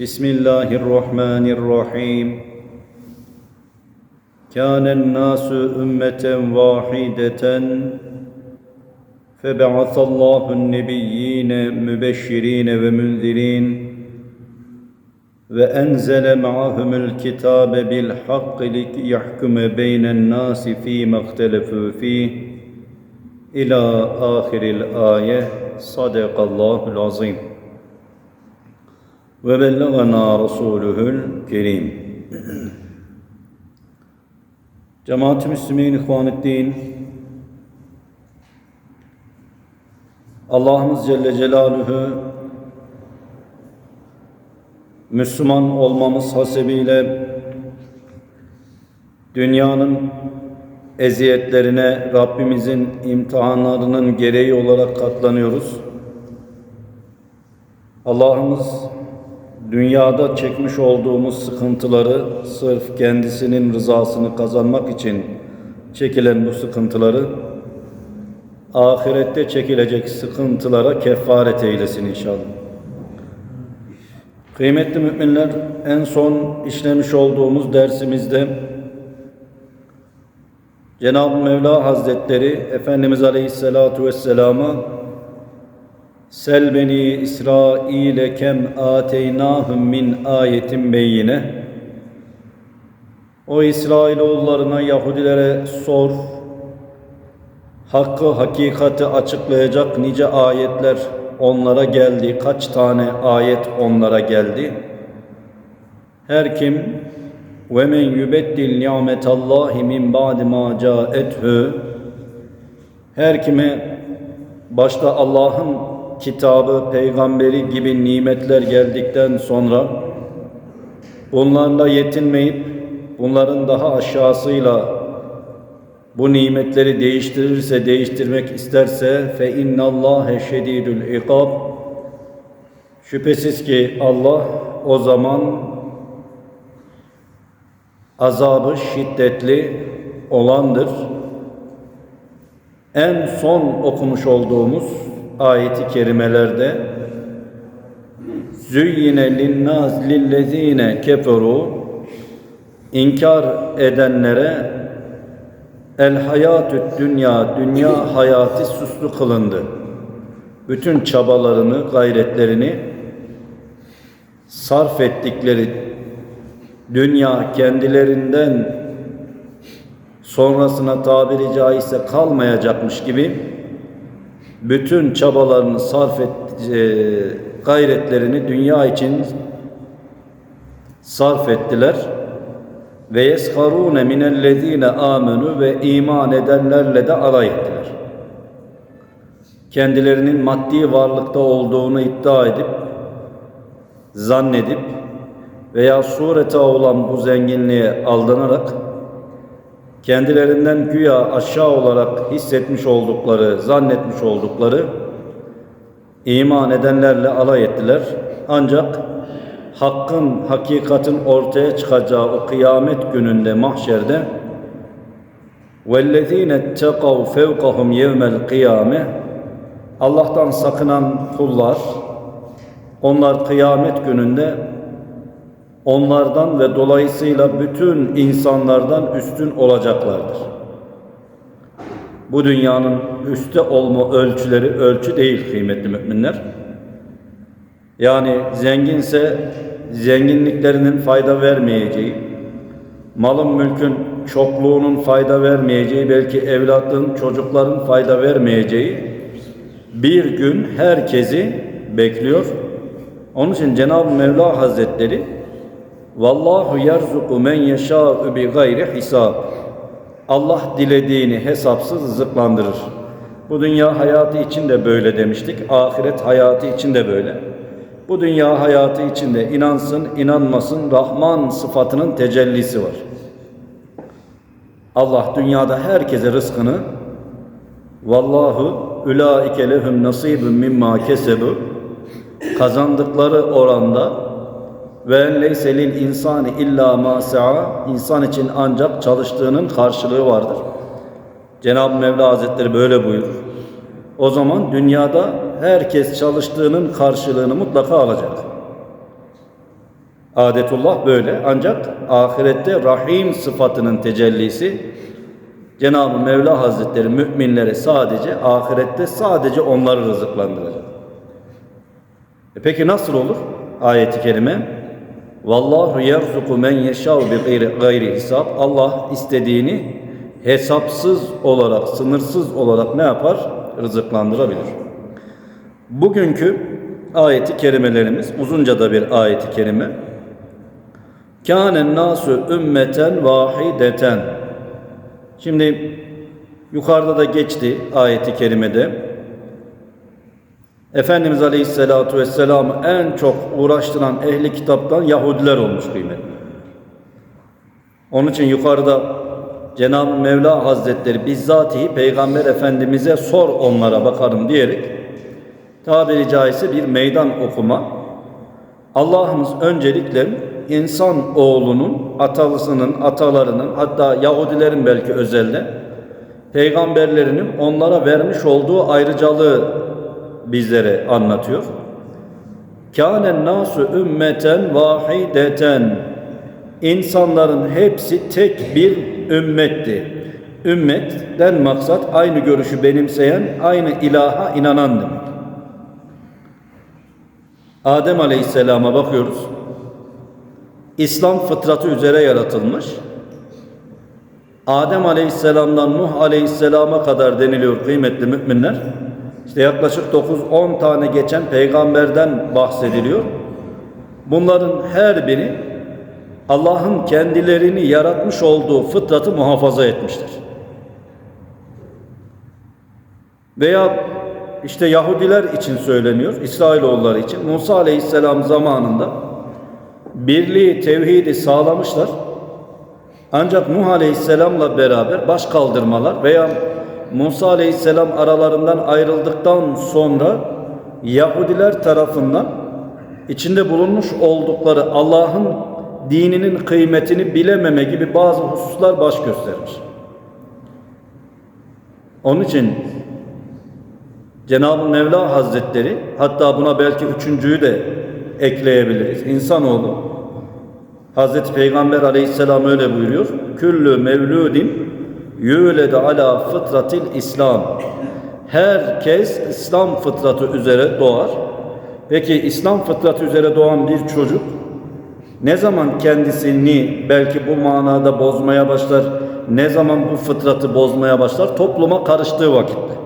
بسم الله الرحمن الرحيم. كان الناس أمة واحدة. فبعث الله النبيين مبشرين ومنذرين وأنزل معهم الكتاب بالحق ليحكم بين الناس فيما اختلفوا فيه. إلى آخر الآية. صدق الله العظيم. ve bellagana Resulühül Kerim. Cemaat-i Müslümin İhvanuddin Allah'ımız Celle Celaluhu Müslüman olmamız hasebiyle dünyanın eziyetlerine Rabbimizin imtihanlarının gereği olarak katlanıyoruz. Allah'ımız dünyada çekmiş olduğumuz sıkıntıları sırf kendisinin rızasını kazanmak için çekilen bu sıkıntıları ahirette çekilecek sıkıntılara kefaret eylesin inşallah. Kıymetli müminler en son işlemiş olduğumuz dersimizde Cenab-ı Mevla Hazretleri Efendimiz Aleyhisselatu Vesselam'a Sel beni İsrail'e kem ateynahum min ayetin beyine O İsrailoğullarına Yahudilere sor Hakkı hakikati açıklayacak nice ayetler onlara geldi. Kaç tane ayet onlara geldi? Her kim ve men yubeddil nimetallahi min ba'di ma ca'ethu her kime başta Allah'ın kitabı, peygamberi gibi nimetler geldikten sonra bunlarla yetinmeyip bunların daha aşağısıyla bu nimetleri değiştirirse, değiştirmek isterse fe innallâhe şedîdül ikab şüphesiz ki Allah o zaman azabı şiddetli olandır. En son okumuş olduğumuz ayeti kerimelerde Züyyine linnâs lillezîne keferu inkar edenlere el hayatü dünya dünya hayatı süslü kılındı. Bütün çabalarını, gayretlerini sarf ettikleri dünya kendilerinden sonrasına tabiri caizse kalmayacakmış gibi bütün çabalarını sarf et, e, gayretlerini dünya için sarf ettiler. Ve yesharune minellezine amenu ve iman edenlerle de alay ettiler. Kendilerinin maddi varlıkta olduğunu iddia edip, zannedip veya surete olan bu zenginliğe aldanarak kendilerinden güya aşağı olarak hissetmiş oldukları, zannetmiş oldukları iman edenlerle alay ettiler. Ancak hakkın, hakikatin ortaya çıkacağı o kıyamet gününde mahşerde وَالَّذ۪ينَ اتَّقَوْا فَوْقَهُمْ يَوْمَ الْقِيَامَةِ Allah'tan sakınan kullar, onlar kıyamet gününde onlardan ve dolayısıyla bütün insanlardan üstün olacaklardır. Bu dünyanın üstte olma ölçüleri ölçü değil kıymetli müminler. Yani zenginse zenginliklerinin fayda vermeyeceği, malın mülkün çokluğunun fayda vermeyeceği, belki evlatların, çocukların fayda vermeyeceği bir gün herkesi bekliyor. Onun için Cenab-ı Mevla Hazretleri Vallahu yerzuku men yeşâ'u bi gayri hisab. Allah dilediğini hesapsız rızıklandırır. Bu dünya hayatı için de böyle demiştik. Ahiret hayatı için de böyle. Bu dünya hayatı içinde inansın, inanmasın Rahman sıfatının tecellisi var. Allah dünyada herkese rızkını Vallahu ulaike lehum nasibun mimma kesebu kazandıkları oranda ve leyse lil insani illa ma insan için ancak çalıştığının karşılığı vardır. Cenab-ı Mevla Hazretleri böyle buyurur. O zaman dünyada herkes çalıştığının karşılığını mutlaka alacak. Adetullah böyle. Ancak ahirette Rahim sıfatının tecellisi Cenab-ı Mevla Hazretleri müminlere sadece ahirette sadece onları rızıklandıracak. E peki nasıl olur? Ayeti kerime Vallahu yerzuku men yeşâ bi gayri, gayri hesap. Allah istediğini hesapsız olarak, sınırsız olarak ne yapar? Rızıklandırabilir. Bugünkü ayeti kerimelerimiz uzunca da bir ayeti kerime. Kânen nasu ümmeten vahideten. Şimdi yukarıda da geçti ayeti kerimede. Efendimiz Aleyhisselatü Vesselam en çok uğraştıran ehli kitaptan Yahudiler olmuş kıymetli. Onun için yukarıda Cenab-ı Mevla Hazretleri bizzatihi Peygamber Efendimiz'e sor onlara bakarım diyerek tabiri caizse bir meydan okuma. Allah'ımız öncelikle insan oğlunun, atalısının, atalarının hatta Yahudilerin belki özelde peygamberlerinin onlara vermiş olduğu ayrıcalığı bizlere anlatıyor. Kânen nasu ümmeten vahideten İnsanların hepsi tek bir ümmetti. Ümmetten maksat aynı görüşü benimseyen, aynı ilaha inanan demek. Adem Aleyhisselam'a bakıyoruz. İslam fıtratı üzere yaratılmış. Adem Aleyhisselam'dan Nuh Aleyhisselam'a kadar deniliyor kıymetli müminler. İşte yaklaşık 9-10 tane geçen peygamberden bahsediliyor. Bunların her biri Allah'ın kendilerini yaratmış olduğu fıtratı muhafaza etmiştir. Veya işte Yahudiler için söyleniyor, İsrailoğulları için. Musa Aleyhisselam zamanında birliği, tevhidi sağlamışlar. Ancak Nuh Aleyhisselam'la beraber baş kaldırmalar veya Musa Aleyhisselam aralarından ayrıldıktan sonra Yahudiler tarafından içinde bulunmuş oldukları Allah'ın dininin kıymetini bilememe gibi bazı hususlar baş göstermiş. Onun için Cenab-ı Mevla Hazretleri hatta buna belki üçüncüyü de ekleyebiliriz. İnsanoğlu Hazreti Peygamber Aleyhisselam öyle buyuruyor. Küllü mevludin yüledu ala fıtratil İslam. Herkes İslam fıtratı üzere doğar. Peki İslam fıtratı üzere doğan bir çocuk ne zaman kendisini belki bu manada bozmaya başlar, ne zaman bu fıtratı bozmaya başlar? Topluma karıştığı vakitte.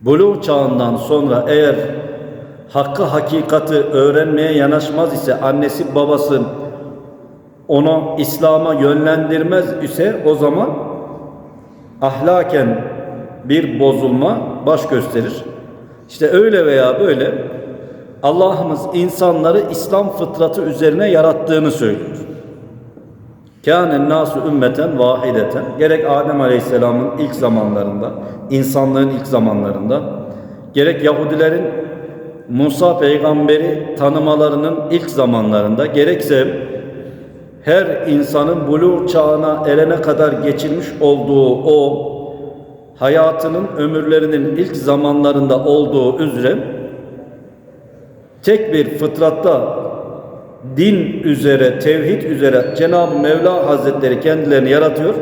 Buluğ çağından sonra eğer hakkı hakikati öğrenmeye yanaşmaz ise annesi babası onu İslam'a yönlendirmez ise o zaman ahlaken bir bozulma baş gösterir. İşte öyle veya böyle Allah'ımız insanları İslam fıtratı üzerine yarattığını söylüyor. Kânen nasu ümmeten vahideten. Gerek Adem Aleyhisselam'ın ilk zamanlarında, insanlığın ilk zamanlarında, gerek Yahudilerin Musa peygamberi tanımalarının ilk zamanlarında, gerekse her insanın buluğ çağına erene kadar geçirmiş olduğu o hayatının ömürlerinin ilk zamanlarında olduğu üzere tek bir fıtratta din üzere, tevhid üzere Cenab-ı Mevla Hazretleri kendilerini yaratıyor.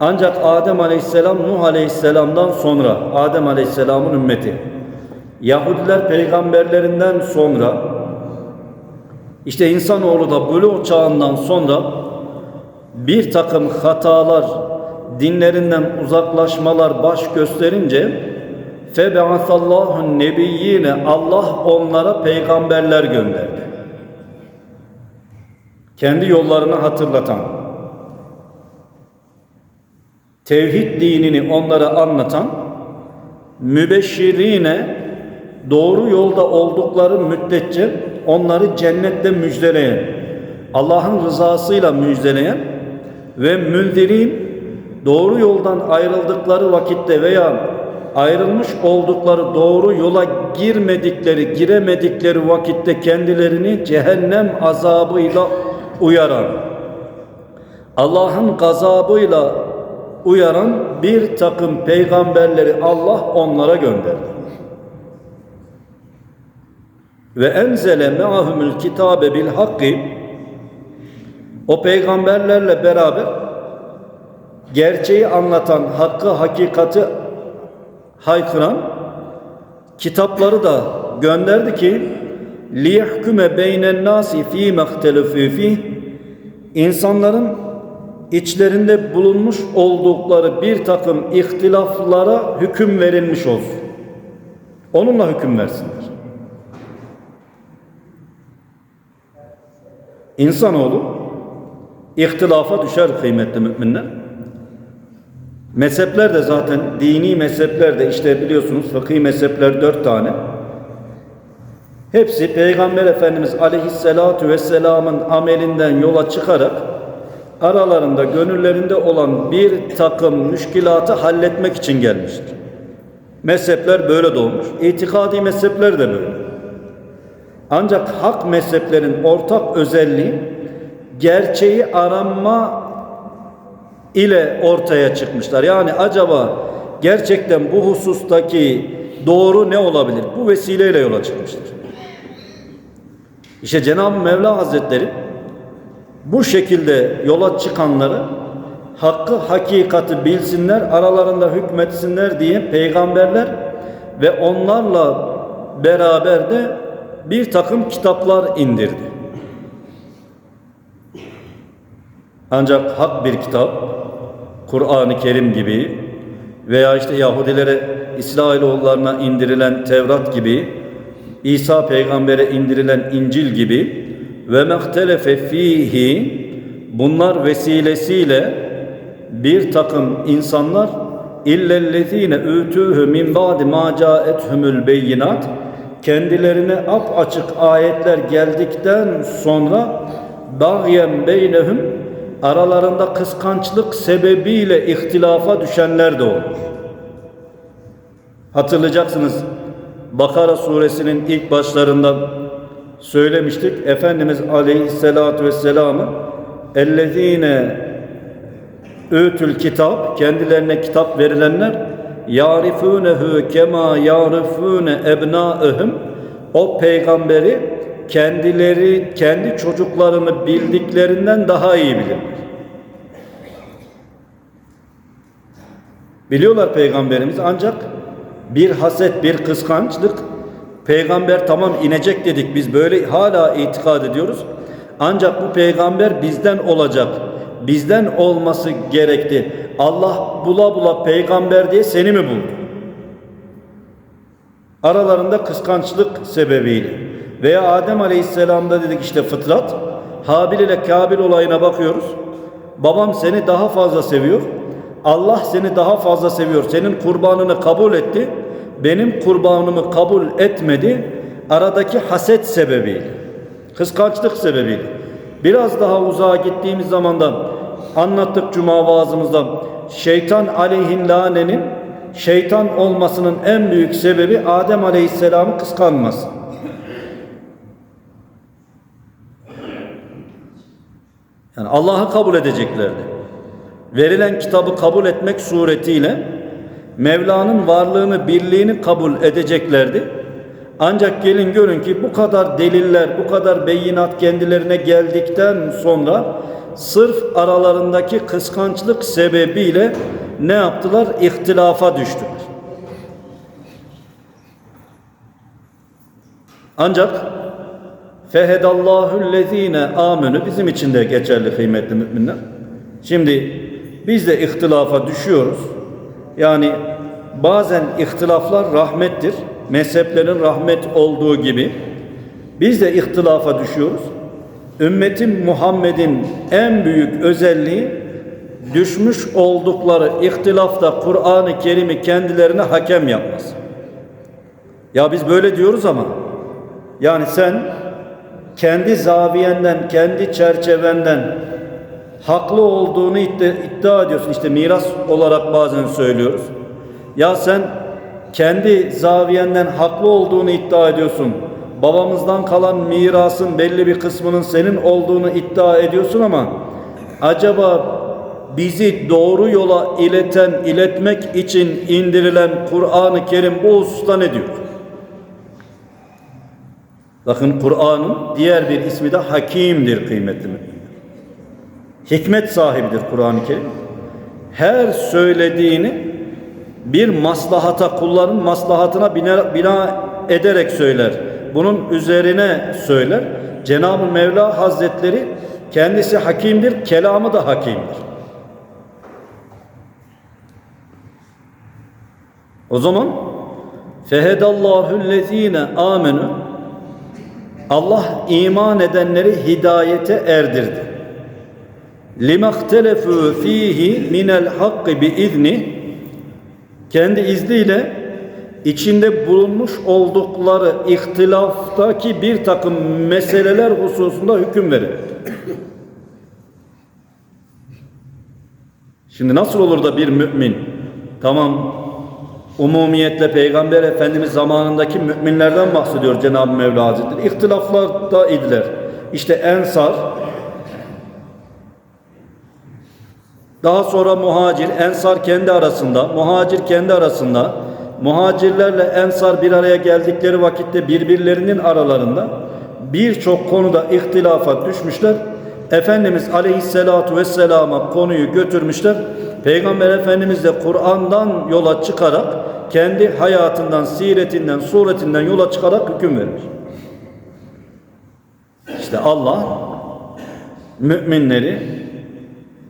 Ancak Adem Aleyhisselam Nuh Aleyhisselam'dan sonra Adem Aleyhisselam'ın ümmeti Yahudiler peygamberlerinden sonra işte insanoğlu da buluğ çağından sonra bir takım hatalar dinlerinden uzaklaşmalar baş gösterince febe'asallahu nebiyyine Allah onlara peygamberler gönderdi. Kendi yollarını hatırlatan, tevhid dinini onlara anlatan, mübeşşirine doğru yolda oldukları müddetçe onları cennette müjdeleyen, Allah'ın rızasıyla müjdeleyen ve müldirin doğru yoldan ayrıldıkları vakitte veya ayrılmış oldukları doğru yola girmedikleri, giremedikleri vakitte kendilerini cehennem azabıyla uyaran, Allah'ın gazabıyla uyaran bir takım peygamberleri Allah onlara gönderdi. Ve enzele me'ahumul kitabe bil hakki o peygamberlerle beraber gerçeği anlatan, hakkı, hakikati haykıran kitapları da gönderdi ki liyahkume beynen nasi fi mehtelefu fi insanların içlerinde bulunmuş oldukları bir takım ihtilaflara hüküm verilmiş olsun. Onunla hüküm versinler. İnsanoğlu ihtilafa düşer kıymetli müminler. Mezhepler de zaten dini mezhepler de işte biliyorsunuz fıkhi mezhepler dört tane. Hepsi Peygamber Efendimiz Aleyhisselatü Vesselam'ın amelinden yola çıkarak aralarında gönüllerinde olan bir takım müşkilatı halletmek için gelmiştir. Mezhepler böyle doğmuş. İtikadi mezhepler de böyle. Ancak hak mezheplerin ortak özelliği gerçeği aranma ile ortaya çıkmışlar. Yani acaba gerçekten bu husustaki doğru ne olabilir? Bu vesileyle yola çıkmıştır. İşte Cenab-ı Mevla Hazretleri bu şekilde yola çıkanları hakkı hakikati bilsinler, aralarında hükmetsinler diye peygamberler ve onlarla beraber de bir takım kitaplar indirdi. Ancak hak bir kitap, Kur'an-ı Kerim gibi veya işte Yahudilere, İsrailoğullarına indirilen Tevrat gibi, İsa peygambere indirilen İncil gibi ve mehtelefe fihi bunlar vesilesiyle bir takım insanlar illellezine ütühü min ba'di ma caethumul beyinat kendilerine ap açık ayetler geldikten sonra bagyen beynehum aralarında kıskançlık sebebiyle ihtilafa düşenler de olur. Hatırlayacaksınız Bakara suresinin ilk başlarında söylemiştik. Efendimiz aleyhissalatu vesselam'ı ellezine ötül kitap kendilerine kitap verilenler yarifunehu kema yarifune ebnaehum o peygamberi kendileri kendi çocuklarını bildiklerinden daha iyi bilirler. Biliyorlar peygamberimiz ancak bir haset, bir kıskançlık peygamber tamam inecek dedik biz böyle hala itikad ediyoruz. Ancak bu peygamber bizden olacak. Bizden olması gerekti. Allah bula bula peygamber diye seni mi buldu? Aralarında kıskançlık sebebiyle. Veya Adem Aleyhisselam'da dedik işte fıtrat. Habil ile Kabil olayına bakıyoruz. Babam seni daha fazla seviyor. Allah seni daha fazla seviyor. Senin kurbanını kabul etti. Benim kurbanımı kabul etmedi. Aradaki haset sebebiyle. Kıskançlık sebebiyle. Biraz daha uzağa gittiğimiz zaman da anlattık cuma vaazımızda şeytan aleyhin lanenin şeytan olmasının en büyük sebebi Adem aleyhisselamı kıskanması. Yani Allah'ı kabul edeceklerdi. Verilen kitabı kabul etmek suretiyle Mevla'nın varlığını, birliğini kabul edeceklerdi. Ancak gelin görün ki bu kadar deliller, bu kadar beyinat kendilerine geldikten sonra sırf aralarındaki kıskançlık sebebiyle ne yaptılar? İhtilafa düştüler. Ancak fehedallahu lezine amenü bizim için de geçerli kıymetli müminler. Şimdi biz de ihtilafa düşüyoruz. Yani bazen ihtilaflar rahmettir. Mezheplerin rahmet olduğu gibi biz de ihtilafa düşüyoruz. Ümmetin Muhammed'in en büyük özelliği düşmüş oldukları ihtilafta Kur'an-ı Kerim'i kendilerine hakem yapmaz. Ya biz böyle diyoruz ama yani sen kendi zaviyenden, kendi çerçevenden haklı olduğunu iddia, ediyorsun. İşte miras olarak bazen söylüyoruz. Ya sen kendi zaviyenden haklı olduğunu iddia ediyorsun. Babamızdan kalan mirasın belli bir kısmının senin olduğunu iddia ediyorsun ama acaba bizi doğru yola ileten, iletmek için indirilen Kur'an-ı Kerim bu hususta ne diyor? Bakın Kur'an'ın diğer bir ismi de Hakim'dir kıymetli müminler. Hikmet sahibidir Kur'an-ı Kerim. Her söylediğini bir maslahata, kulların maslahatına bina, bina ederek söyler. Bunun üzerine söyler. Cenab-ı Mevla Hazretleri kendisi hakimdir, kelamı da hakimdir. O zaman fehedallahu lezine amenu Allah iman edenleri hidayete erdirdi. limahtelefu fihi minel hakkı bi izni kendi izniyle içinde bulunmuş oldukları ihtilaftaki bir takım meseleler hususunda hüküm verir. Şimdi nasıl olur da bir mümin tamam umumiyetle Peygamber Efendimiz zamanındaki müminlerden bahsediyor Cenab-ı Mevla Hazretleri. İhtilaflar da idiler. İşte Ensar Daha sonra muhacir, ensar kendi arasında, muhacir kendi arasında, muhacirlerle ensar bir araya geldikleri vakitte birbirlerinin aralarında birçok konuda ihtilafa düşmüşler. Efendimiz aleyhissalatu vesselama konuyu götürmüşler. Peygamber Efendimiz de Kur'an'dan yola çıkarak kendi hayatından, siretinden, suretinden yola çıkarak hüküm vermiş. İşte Allah müminleri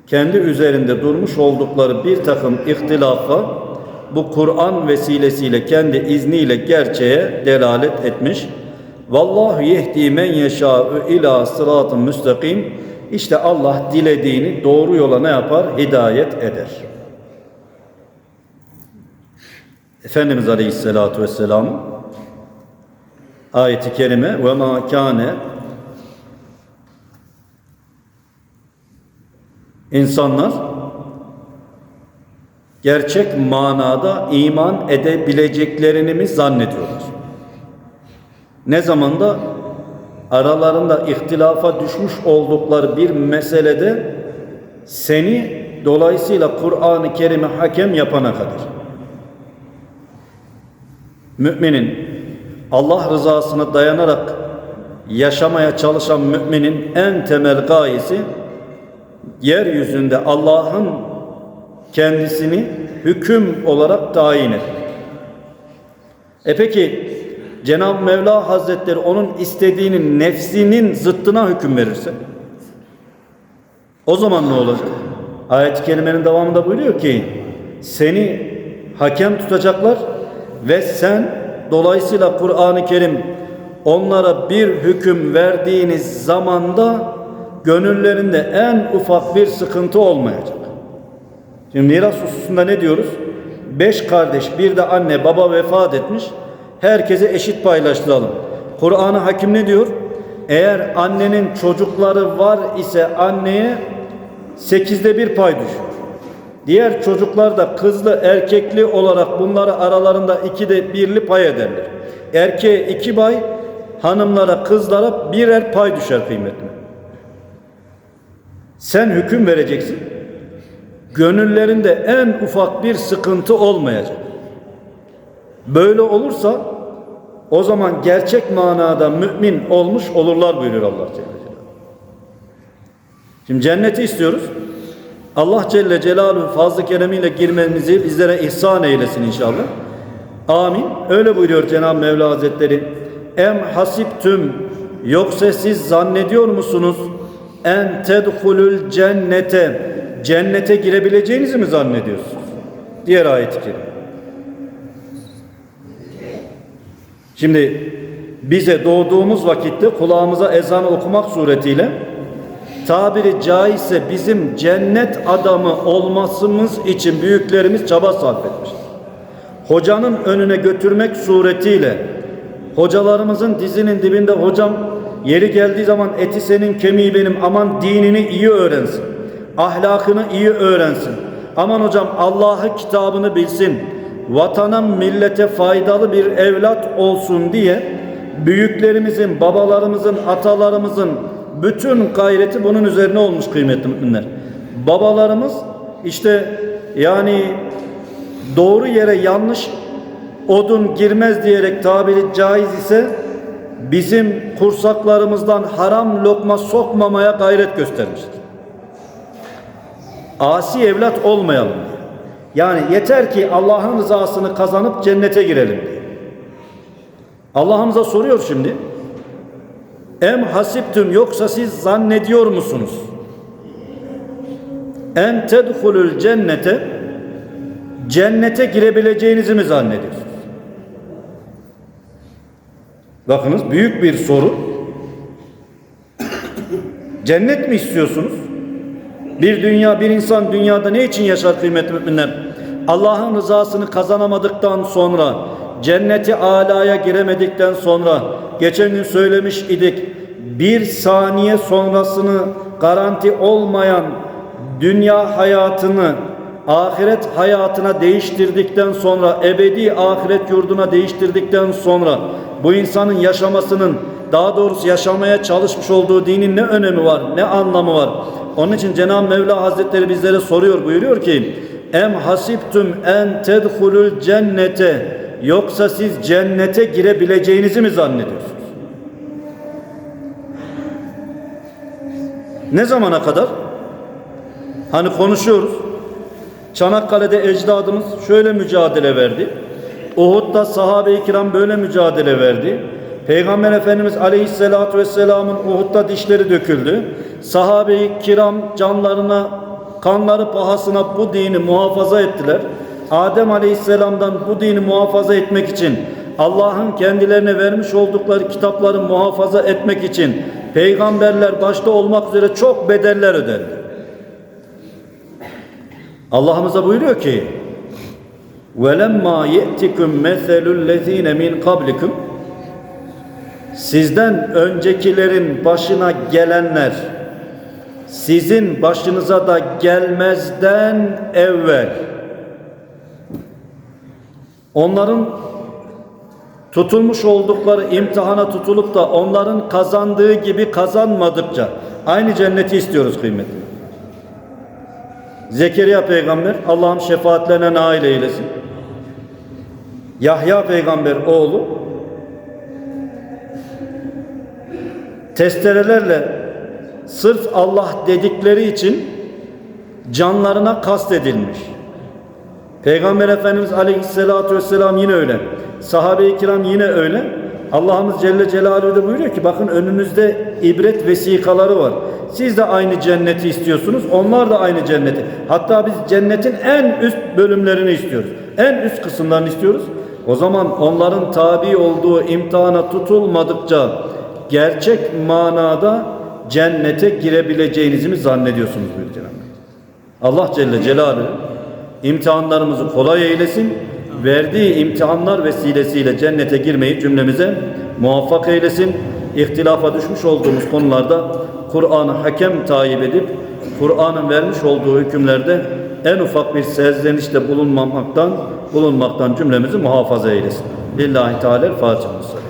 kendi üzerinde durmuş oldukları bir takım ihtilafa bu Kur'an vesilesiyle kendi izniyle gerçeğe delalet etmiş. Vallahu yehdi men yeşâ'ü ila sıratın müstakim. İşte Allah dilediğini doğru yola ne yapar? Hidayet eder. Efendimiz Aleyhisselatü Vesselam ayeti kerime ve ma kâne İnsanlar gerçek manada iman edebileceklerini mi zannediyorlar? Ne zaman da aralarında ihtilafa düşmüş oldukları bir meselede seni dolayısıyla Kur'an-ı Kerim'e hakem yapana kadar. Müminin Allah rızasına dayanarak yaşamaya çalışan müminin en temel gayesi yeryüzünde Allah'ın kendisini hüküm olarak tayin et. E peki Cenab-ı Mevla Hazretleri onun istediğinin nefsinin zıttına hüküm verirse o zaman ne olacak? Ayet-i kerimenin devamında buyuruyor ki seni hakem tutacaklar ve sen dolayısıyla Kur'an-ı Kerim onlara bir hüküm verdiğiniz zamanda gönüllerinde en ufak bir sıkıntı olmayacak. Şimdi miras hususunda ne diyoruz? Beş kardeş, bir de anne, baba vefat etmiş. Herkese eşit paylaştıralım. Kur'an-ı Hakim ne diyor? Eğer annenin çocukları var ise anneye sekizde bir pay düşüyor. Diğer çocuklar da kızlı erkekli olarak bunları aralarında ikide birli pay ederler. Erkeğe iki pay, hanımlara kızlara birer pay düşer kıymetli. Sen hüküm vereceksin. Gönüllerinde en ufak bir sıkıntı olmayacak. Böyle olursa o zaman gerçek manada mümin olmuş olurlar buyuruyor Allah Celle. Şimdi cenneti istiyoruz. Allah Celle Celaluhu fazlı keremiyle girmemizi bizlere ihsan eylesin inşallah. Amin. Öyle buyuruyor Cenab-ı Mevla Hazretleri. Em hasiptüm yoksa siz zannediyor musunuz? En tedhulul cennete cennete girebileceğinizi mi zannediyorsunuz? Diğer kerime. Şimdi bize doğduğumuz vakitte kulağımıza ezan okumak suretiyle tabiri caizse bizim cennet adamı olmasımız için büyüklerimiz çaba sarf etmiş. Hocanın önüne götürmek suretiyle Hocalarımızın dizinin dibinde hocam yeri geldiği zaman eti senin kemiği benim aman dinini iyi öğrensin. Ahlakını iyi öğrensin. Aman hocam Allah'ı kitabını bilsin. Vatana millete faydalı bir evlat olsun diye büyüklerimizin, babalarımızın, atalarımızın bütün gayreti bunun üzerine olmuş kıymetli müminler. Babalarımız işte yani doğru yere yanlış odun girmez diyerek tabiri caiz ise bizim kursaklarımızdan haram lokma sokmamaya gayret göstermiştir. Asi evlat olmayalım. Yani yeter ki Allah'ın rızasını kazanıp cennete girelim diye. Allah'ımıza soruyor şimdi. Em hasiptüm yoksa siz zannediyor musunuz? En tedhulul cennete cennete girebileceğinizi mi zannediyorsunuz? Bakınız büyük bir soru. Cennet mi istiyorsunuz? Bir dünya, bir insan dünyada ne için yaşar kıymetli müminler? Allah'ın rızasını kazanamadıktan sonra, cenneti alaya giremedikten sonra, geçen gün söylemiş idik, bir saniye sonrasını garanti olmayan dünya hayatını ahiret hayatına değiştirdikten sonra, ebedi ahiret yurduna değiştirdikten sonra bu insanın yaşamasının daha doğrusu yaşamaya çalışmış olduğu dinin ne önemi var, ne anlamı var? Onun için Cenab-ı Mevla Hazretleri bizlere soruyor, buyuruyor ki Em hasiptüm en tedhulul cennete Yoksa siz cennete girebileceğinizi mi zannediyorsunuz? Ne zamana kadar? Hani konuşuyoruz. Çanakkale'de ecdadımız şöyle mücadele verdi. Uhud'da sahabe-i kiram böyle mücadele verdi. Peygamber Efendimiz Aleyhisselatü Vesselam'ın Uhud'da dişleri döküldü. Sahabe-i kiram canlarına, kanları pahasına bu dini muhafaza ettiler. Adem Aleyhisselam'dan bu dini muhafaza etmek için Allah'ın kendilerine vermiş oldukları kitapları muhafaza etmek için peygamberler başta olmak üzere çok bedeller ödendi. Allah'ımıza buyuruyor ki وَلَمَّا يَأْتِكُمْ مَثَلُ الَّذ۪ينَ مِنْ قَبْلِكُمْ Sizden öncekilerin başına gelenler sizin başınıza da gelmezden evvel onların tutulmuş oldukları imtihana tutulup da onların kazandığı gibi kazanmadıkça aynı cenneti istiyoruz kıymetli. Zekeriya peygamber Allah'ım şefaatlerine nail eylesin. Yahya peygamber oğlu testerelerle sırf Allah dedikleri için canlarına kastedilmiş. Peygamber Efendimiz Aleyhisselatü Vesselam yine öyle. Sahabe-i kiram yine öyle. Allah'ımız Celle Celaluhu da buyuruyor ki bakın önünüzde ibret vesikaları var. Siz de aynı cenneti istiyorsunuz. Onlar da aynı cenneti. Hatta biz cennetin en üst bölümlerini istiyoruz. En üst kısımlarını istiyoruz. O zaman onların tabi olduğu imtihana tutulmadıkça gerçek manada cennete girebileceğinizi mi zannediyorsunuz buyuruyor Cenab-ı Allah Celle Celaluhu imtihanlarımızı kolay eylesin. Verdiği imtihanlar vesilesiyle cennete girmeyi cümlemize muvaffak eylesin. İhtilafa düşmüş olduğumuz konularda Kur'an'ı hakem tayin edip Kur'an'ın vermiş olduğu hükümlerde en ufak bir serzenişte bulunmamaktan bulunmaktan cümlemizi muhafaza eylesin. Lillahi Teala Fatiha.